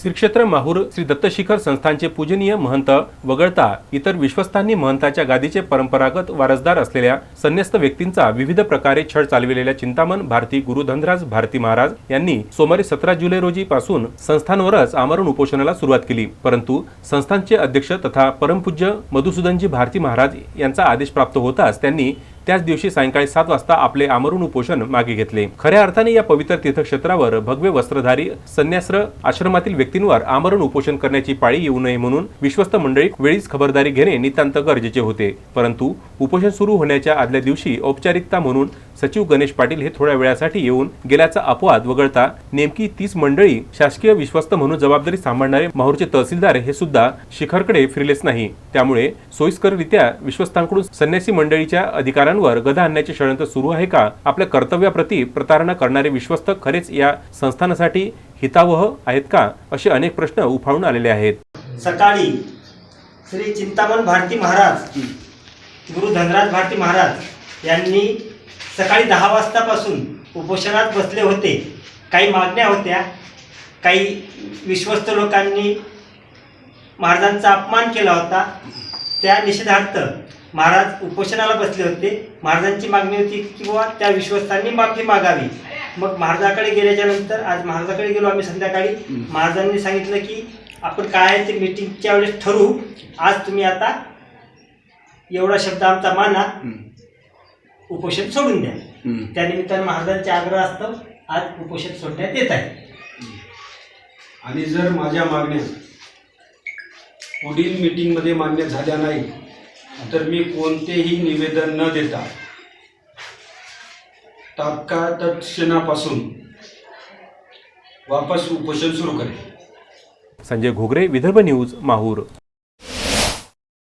श्री क्षेत्र माहूर श्री दत्तशिखर संस्थानचे पूजनीय महंत वगळता इतर विश्वस्तांनी महंताच्या गादीचे परंपरागत वारसदार असलेल्या संन्यस्त व्यक्तींचा विविध प्रकारे छळ चालविलेल्या चिंतामण भारती गुरु धनराज भारती महाराज यांनी सोमवारी सतरा जुलै रोजी पासून संस्थानवरच आमरण उपोषणाला सुरुवात केली. परंतु संस्थानचे अध्यक्ष तथा परमपूज्य मधुसूदनजी भारती महाराज यांचा आदेश प्राप्त होताच त्यांनी त्याच दिवशी सायंकाळी सात वाजता आपले आमरून उपोषण मागे घेतले. खऱ्या अर्थाने या पवित्र तीर्थक्षेत्रावर भगवे वस्त्रधारी संन्यास्र आश्रमातील व्यक्तींवर आमरण उपोषण करण्याची पाळी येऊ नये म्हणून विश्वस्त मंडळी वेळीच खबरदारी घेणे नितांत गरजेचे होते. परंतु उपोषण सुरू होण्याच्या आदल्या दिवशी औपचारिकता म्हणून सचिव गणेश पाटील हे थोड्या वेळासाठी येऊन गेल्याचा अपवाद वगळता नेमकी तीस मंडळी शासकीय विश्वस्त म्हणून जबाबदारी सांभाळणारे माहूरचे तहसीलदार हे सुद्धा शिखरकडे फिरलेच नाही. त्यामुळे सोयीस्कररित्या विश्वस्तांकडून संन्यासी मंडळीच्या अधिकारांवर गदा आणण्याचे षडयंत्र सुरू आहे का? आपल्या कर्तव्याप्रती प्रतारणा करणारे विश्वस्त खरेच या संस्थानासाठी हितावह आहेत का? असे अनेक प्रश्न उफाळून आलेले आहेत. सकाळी श्री चिंतामण भारती महाराज गुरु धनराज भारती महाराज यांनी सकाळी दहा वाजतापासून उपोषणात बसले होते. काही मागण्या होत्या. काही विश्वस्त लोकांनी महाराजांचा अपमान केला होता. त्या निषेधार्थ महाराज उपोषणाला बसले होते. महाराजांची मागणी होती की बुवा त्या विश्वस्तांनी माफी मागावी. मग महाराजाकडे गेल्याच्यानंतर आज महाराजाकडे गेलो आम्ही संध्याकाळी. महाराजांनी सांगितलं की आपण काय आहे ते मीटिंगच्या वेळेस ठरवू. आज तुम्ही आता एवढा शब्द आमचा माना. उपोषण सोडून द्या. त्यानिमित्तानं महाराजांचे आग्रह असतं आज उपोषण सोडण्यात येत आहे. आणि जर माझ्या मागण्या पुढील मीटिंगमध्ये मान्य झाल्या नाही तर मी कोणतेही निवेदन न देता तात्काळ तत्क्षणापासून वापस उपोषण सुरू करेन. संजय घोगरे विदर्भ न्यूज माहूर.